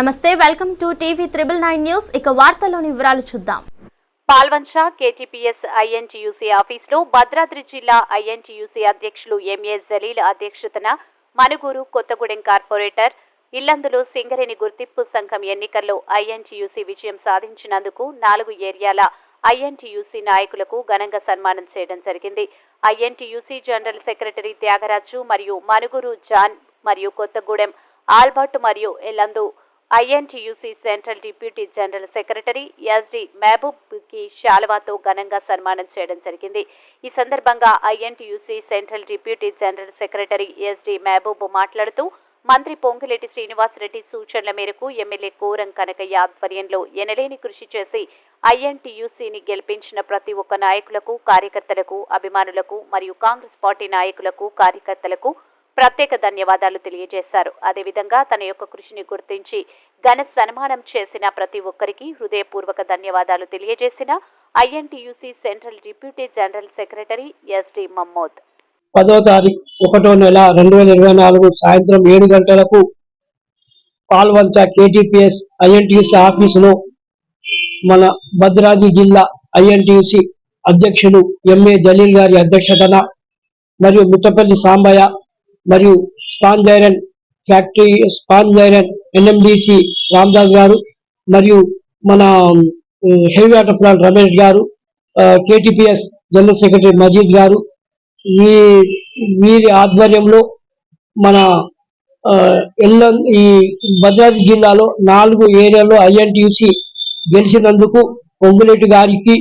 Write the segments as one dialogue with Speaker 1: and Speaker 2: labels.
Speaker 1: నమస్తే welcome to TV triple nine news. ఇక వార్తల్లోని వివరాలు చూద్దాం.
Speaker 2: పాల్వంచ కేటీపీఎస్ ఐఎన్టీయూసీ ఆఫీసులో భద్రాద్రి జిల్లా ఐఎన్టీయూసీ అధ్యక్షులు ఎంఏ జలీల్ అధ్యక్షతన మనుగూరు కొత్తగూడెం కార్పొరేటర్ ఇల్లందులో సింగరేణి గుర్తింపు సంఘం ఎన్నికల్లో ఐఎన్టీయూసీ విజయం సాధించినందుకు నాలుగు ఏరియాల ఐఎన్టీయూసీ నాయకులకు ఘనంగా సన్మానం చేయడం జరిగింది. ఐఎన్టీయూసీ జనరల్ సెక్రటరీ త్యాగరాజు మరియు మనుగురు జాన్ మరియు కొత్తగూడెం ఆల్బర్ట్ మరియు Yellandu INTUC central deputy general secretary SD మహబూబ్కి శాలువాతో ఘనంగా సన్మానం చేయడం జరిగింది. ఈ సందర్భంగా INTUC central deputy general secretary SD Mahaboob మాట్లాడుతూ మంత్రి పొంగిరెడ్డి శ్రీనివాసరెడ్డి సూచనల మేరకు ఎమ్మెల్యే కోరం కనకయ్య ఆధ్వర్యంలో ఎనలేని కృషి చేసి ఐఎన్టీయూసీని గెలిపించిన ప్రతి ఒక్క నాయకులకు కార్యకర్తలకు అభిమానులకు మరియు కాంగ్రెస్ పార్టీ నాయకులకు కార్యకర్తలకు ప్రత్యేక ధన్యవాదాలు తెలియజేశారు. అదేవిధంగా తన యొక్క కృషిని గుర్తించి ఘన సన్మానం చేసిన ప్రతి ఒక్కరికి హృదయపూర్వక ధన్యవాదాలు తెలియజేసిన INTUC central deputy general secretary SD Mahmood
Speaker 3: పదో తారీఖు ఒకటో నెల రెండు వేల ఇరవై నాలుగు సాయంత్రం ఏడు గంటలకు పాల్వంచ కేటీపీఎస్ ఐఎన్టీయూసీ ఆఫీసులో మన భద్రాద్రి జిల్లా ఐఎన్టీయూసీ అధ్యక్షుడు ఎంఏ జలీల్ గారి అధ్యక్షతన మరియు మిట్టపల్లి సాంబయ్య మరియు sponge iron factory sponge iron NMDC Ramadas garu మరియు మన హెవీ వాటర్ ప్లాంట్ రమేష్ గారు కేటీపీఎస్ జనరల్ సెక్రటరీ మజీద్ గారు ఈ వీరి ఆధ్వర్యంలో మన ఎల్ ఎల్ల ఈ భద్రాద్రి జిల్లాలో నాలుగు ఏరియాలో ఐఎన్టీయూసి గెలిచినందుకు పొంగులేటి గారికి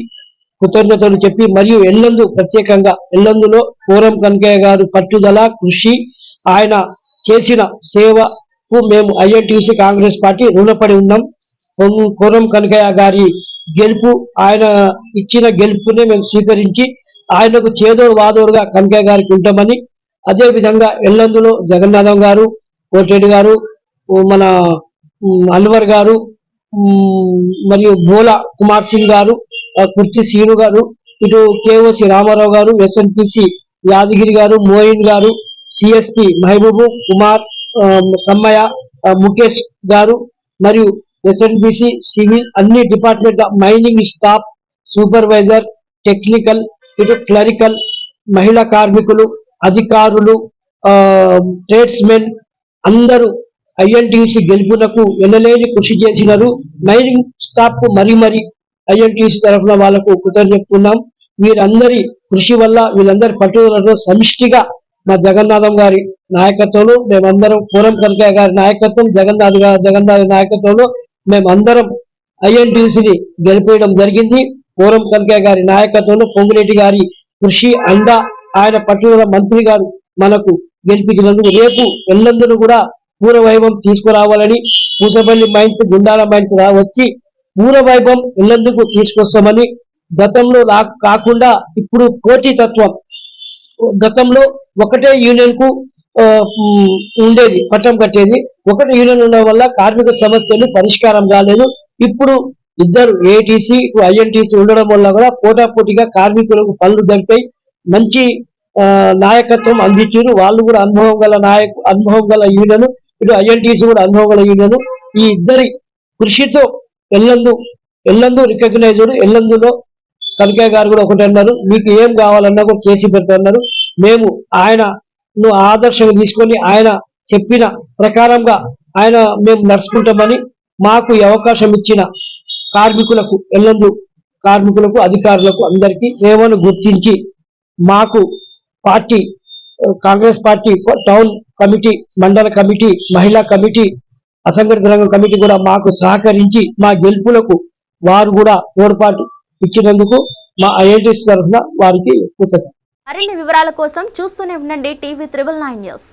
Speaker 3: కృతజ్ఞతలు చెప్పి మరియు ఎల్లందు ప్రత్యేకంగా ఎల్లందులో పూరం కనకయ్య గారు పట్టుదల కృషి ఆయన చేసిన సేవకు మేము ఐఎన్టీసీ కాంగ్రెస్ పార్టీ రుణపడి ఉన్నాం. పూరం కనకయ్య గారి గెలుపు ఆయన ఇచ్చిన గెలుపునే మేము స్వీకరించి ఆయనకు చేదోడు వాదోడుగా కనకయ్య గారికి ఉంటామని అదే విధంగా ఎల్లందులో జగన్నాథం గారు కోటిరెడ్డి గారు మన అల్వర్ గారు మరియు బోలా కుమార్ సింగ్ గారు కుర్చి సీను గారు ఇటు కేఓసి రామారావు గారు ఎస్ఎన్పిసి యాదగిరి గారు మోయిన్ గారు సిఎస్పి మహబూబు కుమార్ సమ్మయ్య ముఖేష్ గారు మరియు ఎస్ఎన్పిసి సివిల్ అన్ని department mining staff supervisor technical ఇటు క్లరికల్ మహిళా కార్మికులు అధికారులు ట్రేడ్స్మెన్ అందరూ ఐఎన్టీసీ గెలుపునకు ఎనలేని కృషి చేసినారు. మైనింగ్ స్టాఫ్కు మరీ మరీ ఐఎన్టీసీ తరఫున వాళ్ళకు కృతజ్ఞత వీరందరి కృషి వల్ల వీళ్ళందరి పట్టుదలతో సమిష్టిగా మా జగన్నాథం గారి నాయకత్వంలో మేమందరం పూరం కనకయ్య గారి నాయకత్వం జగన్నాథ్ గారి జగన్నాథ్ నాయకత్వంలో మేమందరం ఐఎన్టీసీని గెలిపేయడం జరిగింది. పూరం కనకయ్య గారి నాయకత్వంలో పొంగిరెడ్డి గారి కృషి అండ ఆయన పట్టుదల మంత్రి గారు మనకు గెలిపించినందుకు రేపు ఎల్లందరూ కూడా పూర్వవైభవం తీసుకురావాలని పూసపల్లి మైన్స్ గుండాల మైన్స్ రా వచ్చి పూర్వవైభవం ఎల్లందుకు తీసుకొస్తామని గతంలో రా కాకుండా ఇప్పుడు పోటీ తత్వం. గతంలో ఒకటే యూనియన్కు ఉండేది పట్టం కట్టేది. ఒకటి యూనియన్ ఉండడం వల్ల కార్మిక సమస్యలు పరిష్కారం కాలేదు. ఇప్పుడు ఇద్దరు ఏటీసీ ఐఎన్టీసీ ఉండడం వల్ల కూడా పోటాపోటీగా కార్మికులకు పనులు దొరికాయి మంచి నాయకత్వం అందించారు. వాళ్ళు కూడా అనుభవం గల నాయకు అనుభవం గల యూనియన్. ఇటు ఐఎన్టీసీ కూడా అనుభవం గల యూనియన్. ఈ ఇద్దరి కృషితో ఎల్లందు ఎల్లందు రికగ్నైజ్డ్ ఎల్లందులో కనకయ్య గారు కూడా ఒకటి అన్నారు. మీకు ఏం కావాలన్నా కూడా చేసి పెడతాన్నారు మేము ఆయనను ఆదర్శంగా తీసుకొని ఆయన చెప్పిన ప్రకారంగా ఆయన మేము నడుచుకుంటామని మాకు ఈ అవకాశం ఇచ్చిన కార్మికులకు ఎల్లందు కార్మికులకు అధికారులకు అందరికీ సేవను గుర్తించి మాకు party Congress party town committee mandal committee మహిళా కమిటీ అసంఘటిత రంగం కమిటీ కూడా మాకు సహకరించి మా గెలుపులకు వారు కూడా తోడ్పాటు ఇచ్చినందుకు మా ఐఐటీసీ తరఫున వారికి కృతజ్ఞత
Speaker 1: మరిన్ని వివరాల కోసం చూస్తూనే ఉండండి టీవీ త్రిబుల్ నైన్ న్యూస్.